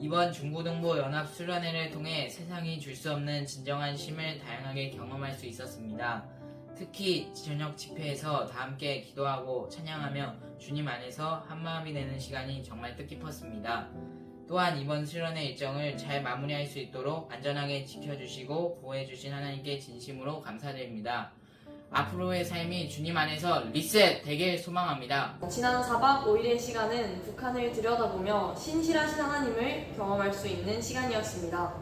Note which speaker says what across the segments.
Speaker 1: 이번 중고등부 연합 수련회를 통해 세상이 줄 수 없는 진정한 쉼을 다양하게 경험할 수 있었습니다. 특히 저녁 집회에서 다 함께 기도하고 찬양하며 주님 안에서 한마음이 되는 시간이 정말 뜻깊었습니다. 또한 이번 수련회 일정을 잘 마무리할 수 있도록 안전하게 지켜주시고 보호해주신 하나님께 진심으로 감사드립니다. 앞으로의 삶이 주님 안에서 리셋 되길 소망합니다.
Speaker 2: 지난 4박 5일의 시간은 북한을 들여다보며 신실하신 하나님을 경험할 수 있는 시간이었습니다.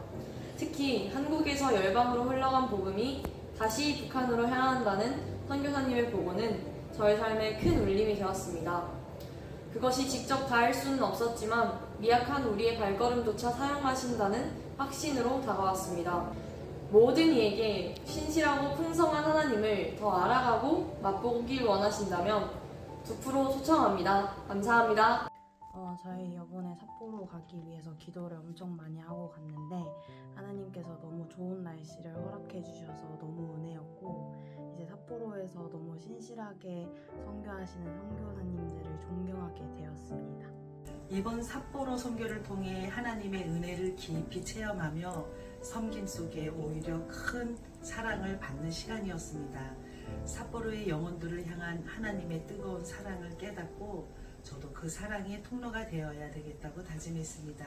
Speaker 2: 특히 한국에서 열방으로 흘러간 복음이 다시 북한으로 향한다는 선교사님의 보고는 저의 삶에 큰 울림이 되었습니다. 그것이 직접 닿을 수는 없었지만 미약한 우리의 발걸음조차 사용하신다는 확신으로 다가왔습니다. 모든 이에게 신실하고 풍성한 하나님을 더 알아가고 맛보길 원하신다면 두프로 초청합니다. 감사합니다.
Speaker 3: 어, 저희 이번에 삿포로 가기 위해서 기도를 엄청 많이 하고 갔는데 하나님께서 너무 좋은 날씨를 허락해 주셔서 너무 은혜였고 이제 삿포로에서 너무 신실하게 선교하시는 선교사님들을 존경하게 되었습니다.
Speaker 4: 이번 삿포로 선교를 통해 하나님의 은혜를 깊이 체험하며 섬김 속에 오히려 큰 사랑을 받는 시간이었습니다. 삿포로의 영혼들을 향한 하나님의 뜨거운 사랑을 깨닫고 저도 그 사랑의 통로가 되어야 되겠다고 다짐했습니다.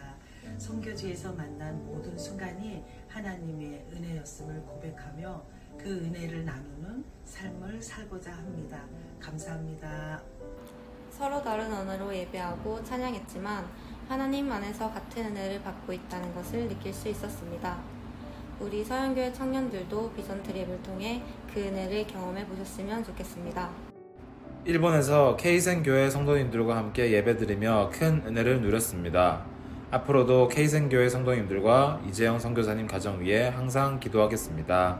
Speaker 4: 선교지에서 만난 모든 순간이 하나님의 은혜였음을 고백하며 그 은혜를 나누는 삶을 살고자 합니다. 감사합니다.
Speaker 5: 서로 다른 언어로 예배하고 찬양했지만 하나님 안에서 같은 은혜를 받고 있다는 것을 느낄 수 있었습니다. 우리 서영교회 청년들도 비전 트립을 통해 그 은혜를 경험해 보셨으면 좋겠습니다.
Speaker 6: 일본에서 케이센 교회 성도님들과 함께 예배드리며 큰 은혜를 누렸습니다. 앞으로도 케이센 교회 성도님들과 이재영 선교사님 가정 위해 항상 기도하겠습니다.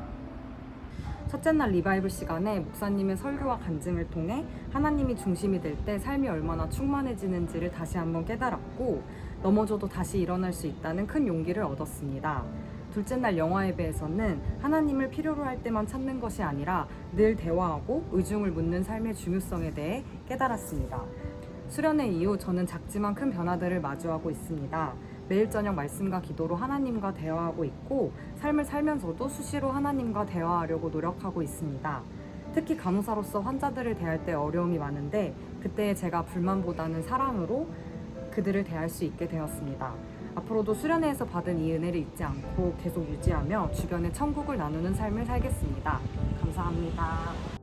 Speaker 7: 첫째 날 리바이블 시간에 목사님의 설교와 간증을 통해 하나님이 중심이 될 때 삶이 얼마나 충만해지는지를 다시 한번 깨달았고 넘어져도 다시 일어날 수 있다는 큰 용기를 얻었습니다. 둘째 날 영화 예배에서는 하나님을 필요로 할 때만 찾는 것이 아니라 늘 대화하고 의중을 묻는 삶의 중요성에 대해 깨달았습니다. 수련회 이후 저는 작지만 큰 변화들을 마주하고 있습니다. 매일 저녁 말씀과 기도로 하나님과 대화하고 있고 삶을 살면서도 수시로 하나님과 대화하려고 노력하고 있습니다. 특히 간호사로서 환자들을 대할 때 어려움이 많은데 그때 제가 불만보다는 사랑으로 그들을 대할 수 있게 되었습니다. 앞으로도 수련회에서 받은 이 은혜를 잊지 않고 계속 유지하며 주변에 천국을 나누는 삶을 살겠습니다. 감사합니다.